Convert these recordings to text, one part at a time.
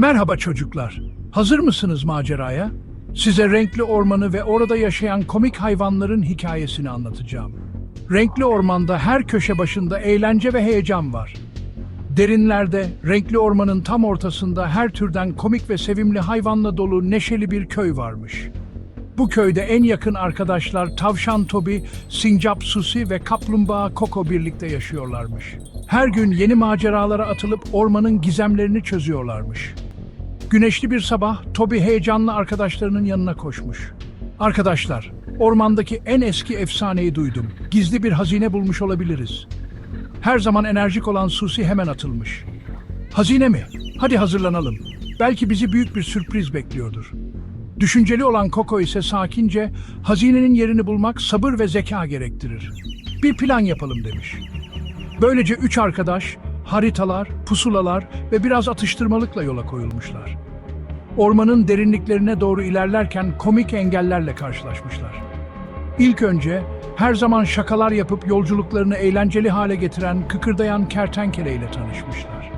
Merhaba çocuklar. Hazır mısınız maceraya? Size renkli ormanı ve orada yaşayan komik hayvanların hikayesini anlatacağım. Renkli ormanda her köşe başında eğlence ve heyecan var. Derinlerde, renkli ormanın tam ortasında her türden komik ve sevimli hayvanla dolu neşeli bir köy varmış. Bu köyde en yakın arkadaşlar Tavşan Tobi, Sincap Susi ve Kaplumbağa Koko birlikte yaşıyorlarmış. Her gün yeni maceralara atılıp ormanın gizemlerini çözüyorlarmış. Güneşli bir sabah Toby heyecanla arkadaşlarının yanına koşmuş. Arkadaşlar, ormandaki en eski efsaneyi duydum. Gizli bir hazine bulmuş olabiliriz. Her zaman enerjik olan Susi hemen atılmış. Hazine mi? Hadi hazırlanalım. Belki bizi büyük bir sürpriz bekliyordur. Düşünceli olan Coco ise sakince hazinenin yerini bulmak sabır ve zeka gerektirir. Bir plan yapalım demiş. Böylece üç arkadaş haritalar, pusulalar ve biraz atıştırmalıkla yola koyulmuşlar. Ormanın derinliklerine doğru ilerlerken komik engellerle karşılaşmışlar. İlk önce her zaman şakalar yapıp yolculuklarını eğlenceli hale getiren kıkırdayan kertenkele ile tanışmışlar.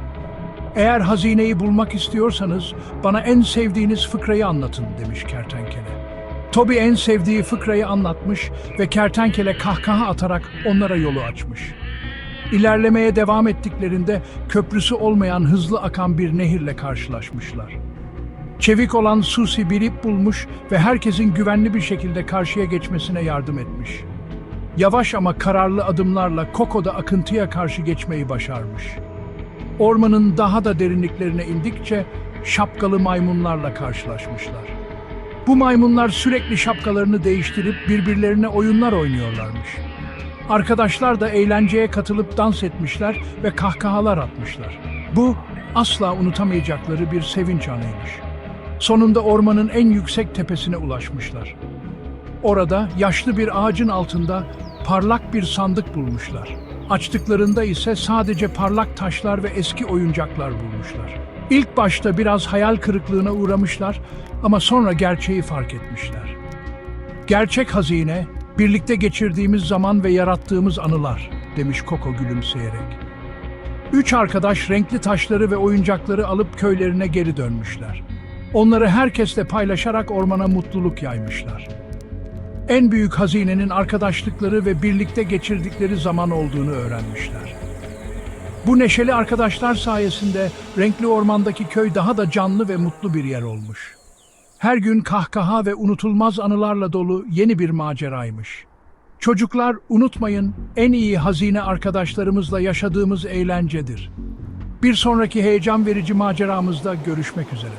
Eğer hazineyi bulmak istiyorsanız bana en sevdiğiniz fıkrayı anlatın demiş kertenkele. Toby en sevdiği fıkrayı anlatmış ve kertenkele kahkaha atarak onlara yolu açmış. İlerlemeye devam ettiklerinde köprüsü olmayan hızlı akan bir nehirle karşılaşmışlar. Çevik olan Susi bir ip bulmuş ve herkesin güvenli bir şekilde karşıya geçmesine yardım etmiş. Yavaş ama kararlı adımlarla Coco da akıntıya karşı geçmeyi başarmış. Ormanın daha da derinliklerine indikçe şapkalı maymunlarla karşılaşmışlar. Bu maymunlar sürekli şapkalarını değiştirip birbirlerine oyunlar oynuyorlarmış. Arkadaşlar da eğlenceye katılıp dans etmişler ve kahkahalar atmışlar. Bu asla unutamayacakları bir sevinç anıymış. Sonunda ormanın en yüksek tepesine ulaşmışlar. Orada yaşlı bir ağacın altında parlak bir sandık bulmuşlar. Açtıklarında ise sadece parlak taşlar ve eski oyuncaklar bulmuşlar. İlk başta biraz hayal kırıklığına uğramışlar ama sonra gerçeği fark etmişler. Gerçek hazine, birlikte geçirdiğimiz zaman ve yarattığımız anılar, demiş Koko gülümseyerek. Üç arkadaş renkli taşları ve oyuncakları alıp köylerine geri dönmüşler. Onları herkesle paylaşarak ormana mutluluk yaymışlar. En büyük hazinenin arkadaşlıkları ve birlikte geçirdikleri zaman olduğunu öğrenmişler. Bu neşeli arkadaşlar sayesinde renkli ormandaki köy daha da canlı ve mutlu bir yer olmuş. Her gün kahkaha ve unutulmaz anılarla dolu yeni bir maceraymış. Çocuklar unutmayın en iyi hazine arkadaşlarımızla yaşadığımız eğlencedir. Bir sonraki heyecan verici maceramızda görüşmek üzere.